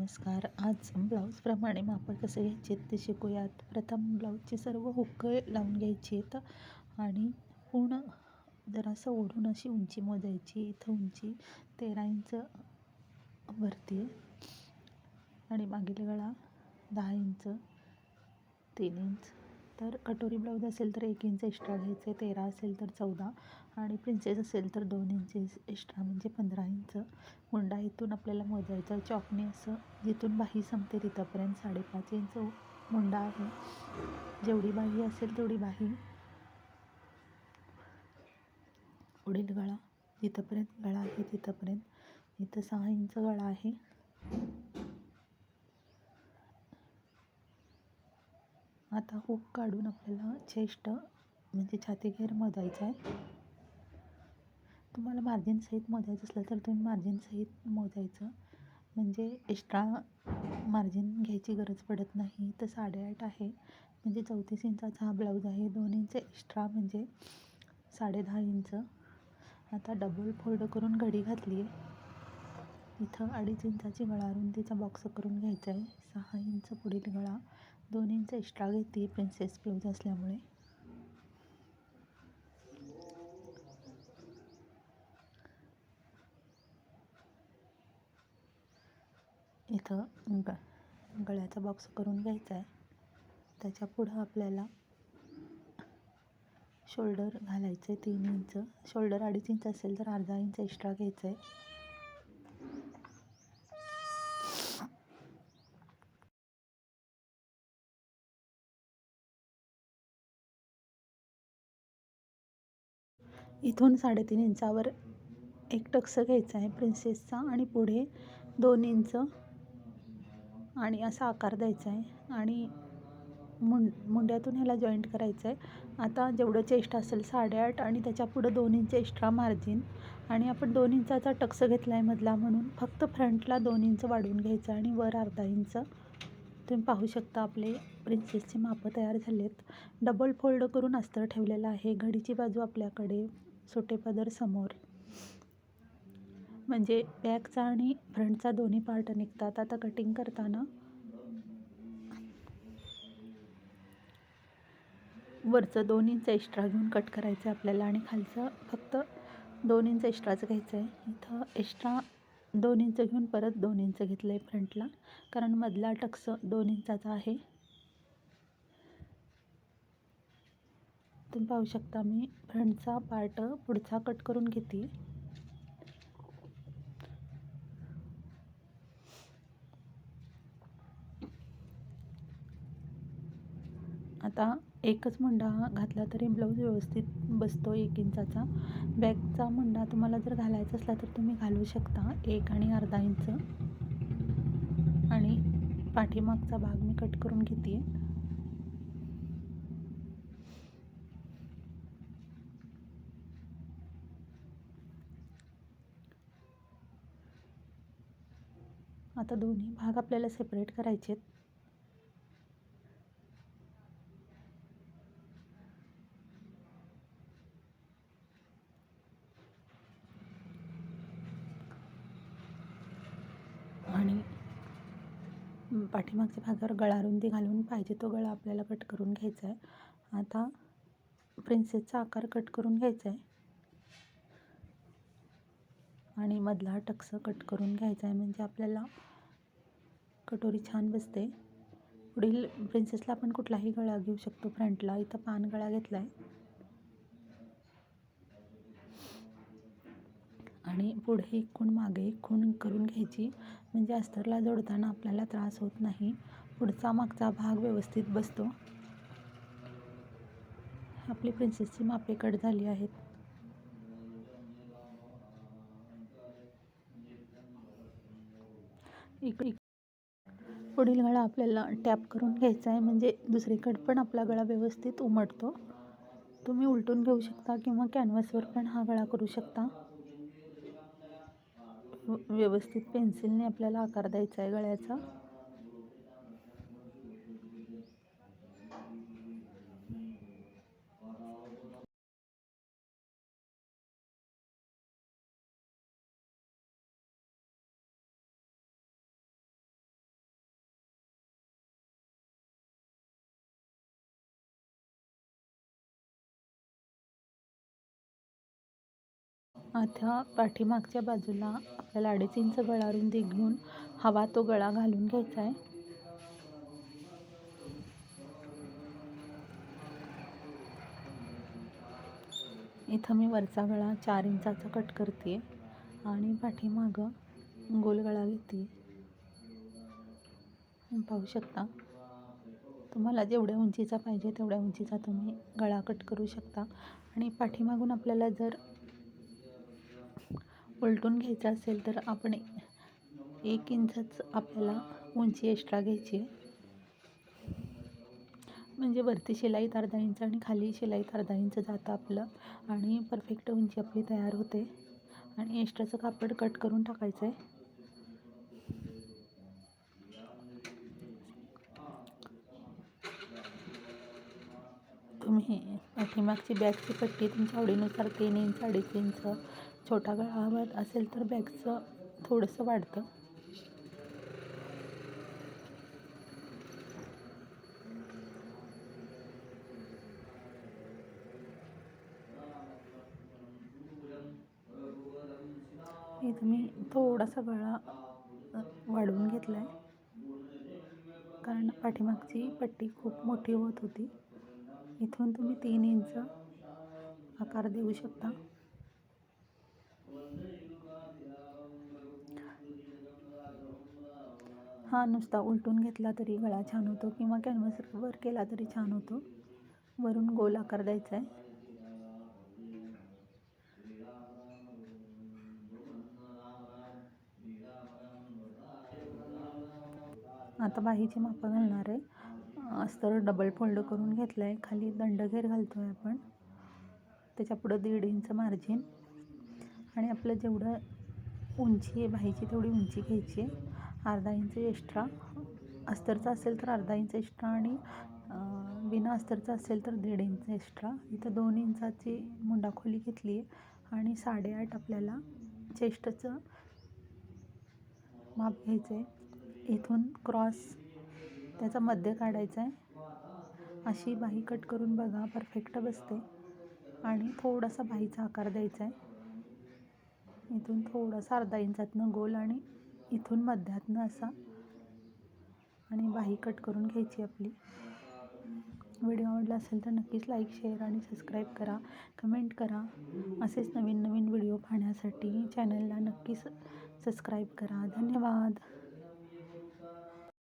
नमस्कार. आज ब्लाऊजप्रमाणे मापं कसे घ्यायचे ते शिकूयात. प्रथम ब्लाऊजची सर्व हुक्क लावून घ्यायची आहेत आणि पूर्ण जरासं ओढून अशी उंची मोजायची. इथं उंची तेरा इंच वरती आहे. आणि मागील गळा दहा इंच तीन इंच तर कटोरी ब्लाऊज असेल तर एक इंच एक्स्ट्रा घ्यायचे तेरा असेल तर चौदा आणि प्रिन्सेस असेल तर दोन इंचेस एक्स्ट्रा म्हणजे पंधरा इंच मुंडा इथून आपल्याला मोजायचा आहे. चॉकने असं जिथून बाही संपते तिथंपर्यंत साडेपाच इंच मुंडा आहे. जेवढी बाही असेल तेवढी बाही. पुढील गळा जिथंपर्यंत गळा आहे तिथंपर्यंत. इथं सहा इंच गळा आहे. आता हुक काढून आपल्याला चेस्ट म्हणजे छातीघेर मोजायचा आहे. तुम्हाला मार्जिनसहित मोजायचं असलं तर तुम्ही मार्जिनसहित मोजायचं म्हणजे एक्स्ट्रा मार्जिन घ्यायची गरज पडत नाही. तर साडेआठ आहे. म्हणजे चौतीस इंचाचा हा ब्लाऊज आहे. दोन इंच एक्स्ट्रा म्हणजे साडेदहा इंच. आता डबल फोल्ड करून घडी घातली आहे. इथं अडीच इंचाची गळा रुंदीचा बॉक्स करून घ्यायचा आहे. सहा इंच पुढील गळा. दोन इंच एक्स्ट्रा घेते प्रिन्सेस ब्लाऊज असल्यामुळे. इथं ग गळ्याचा बॉक्स करून घ्यायचा आहे त्याच्या पुढं आपल्याला शोल्डर घालायचं आहे तीन इंच शोल्डर अडीच इंच असेल तर अर्धा इंच एक्स्ट्रा घ्यायचं आहे इथून साडेतीन इंचावर एक टक्स घ्यायचा आहे प्रिन्सेसचा आणि पुढे दोन इंच आणि असा आकार द्यायचा आहे. आणि मुंड मुंड्यातून ह्याला जॉईंट करायचं आहे. आता जेवढं चेस्ट असेल साडेआठ आणि त्याच्या पुढं दोन इंच एक्स्ट्रा मार्जिन आणि आपण दोन इंचाचा टक्स घेतला आहे मधला म्हणून फक्त फ्रंटला दोन इंच वाढवून घ्यायचं आणि वर अर्धा इंच. तुम्ही पाहू शकता आपले प्रिन्सेसचे मापं तयार झाले आहेत डबल फोल्ड करून अस्तर ठेवलेलं आहे. घडीची बाजू आपल्याकडे सुटे पदर समोर. म्हणजे बॅकचा आणि फ्रंटचा दोन्ही पार्ट निघतात. आता कटिंग करताना वरचं दोन इंच एक्स्ट्रा घेऊन कट करायचं आहे आपल्याला आणि खालचं फक्त दोन इंच एक्स्ट्राचं घ्यायचं आहे. इथं एक्स्ट्रा दोन इंच घेऊन परत दोन इंच घेतलं आहे फ्रंटला. कारण मधला टक्स दोन इंचाचा आहे. तुम्ही पाहू शकता मी. फ्रंटचा पार्ट पुढचा कट करून घेते आता एकच मुंडा घातला तरी ब्लाऊज व्यवस्थित बसतो एक इंचाचा. बॅगचा मुंडा तुम्हाला जर घालायचा असला तर तुम्ही घालू शकता. एक आणि अर्धा इंच. आणि पाठीमागचा भाग मी कट करून घेते. आता दोन्ही भाग आपल्याला सेपरेट करायचे आहेत आणि पाठीमागच्या भागावर गळा रुंदी घालून पाहिजे तो गळा आपल्याला कट करून घ्यायचा आहे आता प्रिन्सेसचा आकार कट करून घ्यायचा आहे आणि मधला टक्स कट करून घ्यायचा आहे म्हणजे आपल्याला कटोरी छान बसते. पुढील प्रिन्सेसला आपण कुठलाही गळा घेऊ शकतो. फ्रंटला इथं पान गळा घेतला आहे आणि पुढे एक खूण मागे एक खूण करून घ्यायची. म्हणजे अस्तरला जोडताना आपल्याला त्रास होत नाही. पुढचा मागचा भाग व्यवस्थित बसतो. आपली प्रिन्सेसची मापे कट झाली आहेत. इक पुढील गळा आपल्याला टॅप करून घ्यायचा आहे. म्हणजे दुसरीकडे पण आपला गळा व्यवस्थित उमटतो. तुम्ही उलटून घेऊ शकता किंवा कॅनव्हासवर पण हा गळा करू शकता. व्यवस्थित पेन्सिलने आपल्याला आकार द्यायचा आहे गळ्याचा. आता पाठीमागच्या बाजूला आपल्याला अडीच इंच गळा रुंदी घेऊन हवा तो गळा घालून घ्यायचा आहे. इथं मी वरचा गळा चार इंचाचा कट करते आणि पाठीमागं गोल गळा घेते. पाहू शकता तुम्हाला जेवढ्या उंचीचा पाहिजे तेवढ्या उंचीचा तुम्ही गळा कट करू शकता. आणि पाठीमागून आपल्याला जर उलटून घ्यायचं असेल तर आपण एक इंचच आपल्याला उंची एक्स्ट्रा घ्यायची आहे. म्हणजे वरती शिलाईत अर्धा इंच आणि खाली शिलाईत अर्धा इंच जातं आपलं. आणि परफेक्ट उंची आपली तयार होते. आणि एक्स्ट्राचं कापड कट करून टाकायचं आहे. तुम्ही पाठीमागची बॅगची पट्टी तुमच्या आवडीनुसार तीन इंच अडीच इंच छोटा गळा हवा असेल तर बॅगचं थोडंसं वाढतं. इथं मी थोडासा गळा वाढवून घेतला आहे कारण पाठीमागची पट्टी खूप मोठी होत होती. इथून तुम्ही तीन इंच आकार देऊ शकता. हा नुसता उलटून घेतला तरी गळा छान होतो किंवा कॅनव्हसवर केला तरी छान होतो. वरून गोल आकार द्यायचा आहे. आता बाहीची मापं घालणार आहे. अस्तर डबल फोल्ड करून घेतलं आहे खाली दंडघेर घालतो आहे आपण. त्याच्या पुढं दीड इंच मार्जिन आणि आपलं जेवढं उंची आहे बाहीची तेवढी उंची घ्यायची आहे. अर्धा इंच एक्स्ट्रा अस्तरचं असेल तर अर्धा इंच एक्स्ट्रा आणि बिना अस्तरचं असेल तर दीड इंच एक्स्ट्रा इथं दोन इंचाची मुंडाखोली घेतली आहे आणि साडेआठ आपल्याला चेस्टचं माप घ्यायचं आहे. इथून क्रॉस त्याचा मध्य काढायचा आहे. अशी बाही कट करून बघा परफेक्ट बसते. आणि थोडासा बाहीचा आकार द्यायचा आहे. इथून थोडासा अर्धा इंचातनं गोल आणि इथून मध्यातनं असा. आणि बाही कट करून घ्यायची आपली. व्हिडिओ आवडला असेल तर नक्कीच लाईक शेअर आणि सबस्क्राईब करा. कमेंट करा. असेच नवीन नवीन व्हिडिओ पाहण्यासाठी चॅनलला नक्कीच सबस्क्राईब करा. धन्यवाद.